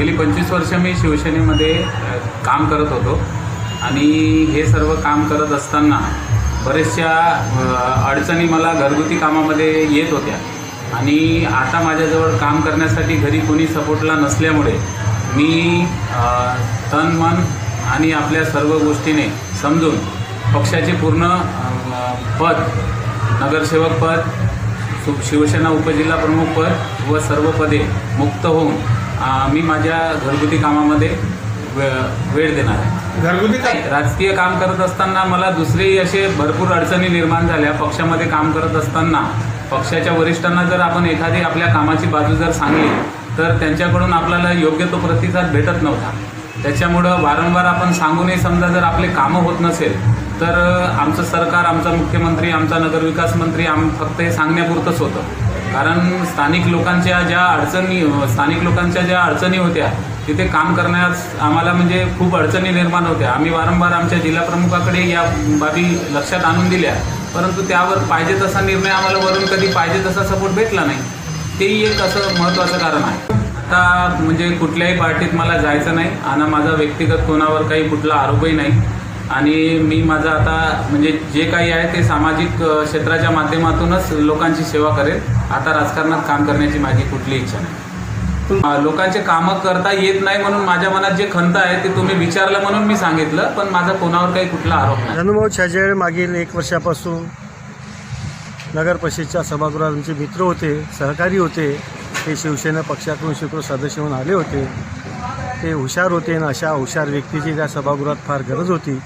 गेली पंचवीस वर्ष मी शिवसेनेमध्ये काम करत होतो. आणि हे सर्व काम करत असताना बऱ्याचशा अडचणी मला घरगुती कामामध्ये येत होत्या. आणि आता माझ्याजवळ काम करण्यासाठी घरी कोणी सपोर्टला नसल्यामुळे मी तन मन आणि आपल्या सर्व गोष्टीने समजून पक्षाचे पूर्ण पद नगरसेवक पद सु शिवसेना उपजिल्हा प्रमुख पद व सर्व पदे मुक्त होऊन मी माझ्या घरगुती कामामध्ये वे वेळ देणार आहे. घरगुती राजकीय काम करत असताना मला दुसरेही असे भरपूर अडचणी निर्माण झाल्या. पक्षामध्ये काम करत असताना पक्षाच्या वरिष्ठांना जर आपण एखादी आपल्या कामाची बाजू जर सांगली तर त्यांच्याकडून आपल्याला योग्य तो प्रतिसाद भेटत नव्हता. त्याच्यामुळं वारंवार आपण सांगूनही समजा जर आपले कामं होत नसेल तर आमचं सरकार आमचा मुख्यमंत्री आमचा नगरविकास मंत्री आम फक्त हे सांगण्यापुरतंच होतं. कारण स्थानिक लोकांच्या ज्या अडचणी स्थानिक लोकांच्या ज्या अडचणी होत्या तिथे काम करण्यास आम्हाला म्हणजे खूप अडचणी निर्माण होत्या. आम्ही वारंवार आमच्या जिल्हाप्रमुखाकडे या बाबी लक्षात आणून दिल्या. परंतु त्यावर पाहिजे तसा निर्णय आम्हाला वरून कधी पाहिजे तसा सपोर्ट भेटला नाही. तेही एक असं महत्त्वाचं कारण आहे. आता म्हणजे कुठल्याही पार्टीत मला जायचं नाही आणि माझा व्यक्तिगत कोणावर काही कुठला आरोपही नाही. आणि मी माझं आता म्हणजे जे काही आहे ते सामाजिक क्षेत्राच्या माध्यमातूनच लोकांची सेवा करेल. आता राजकारणात काम करण्याची माझी कुठली इच्छा नाही. लोकांचे कामं करता येत नाही म्हणून माझ्या मनात जे खंत आहे ते तुम्ही विचारलं म्हणून मी सांगितलं पण माझा कोणावर काही कुठला आरोप नाही. धनुभाऊ छाजेड मागील एक वर्षापासून नगर परिषदच्या सभागृहात आमचे मित्र होते सहकारी होते. ते शिवसेना पक्षाकडून स्वीकृत सदस्य म्हणून आले होते. ते हुशार होते आणि अशा हुशार व्यक्तीची त्या सभागृहात फार गरज होती.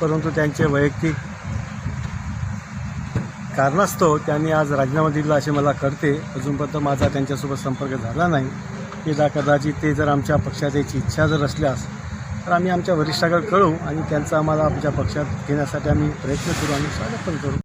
परंतु त्यांचे वैयक्तिक कारणास्तव त्यांनी आज राजीनामा दिला असे मला कळते. अजूनपर्यंत माझा त्यांच्यासोबत संपर्क झाला नाही. की कदाचित ते जर आमच्या पक्षात याची इच्छा जर असल्यास तर आम्ही आमच्या वरिष्ठाकडे कळू आणि त्यांचा आम्हाला आमच्या पक्षात घेण्यासाठी आम्ही प्रयत्न करू आणि स्वागत पण करू.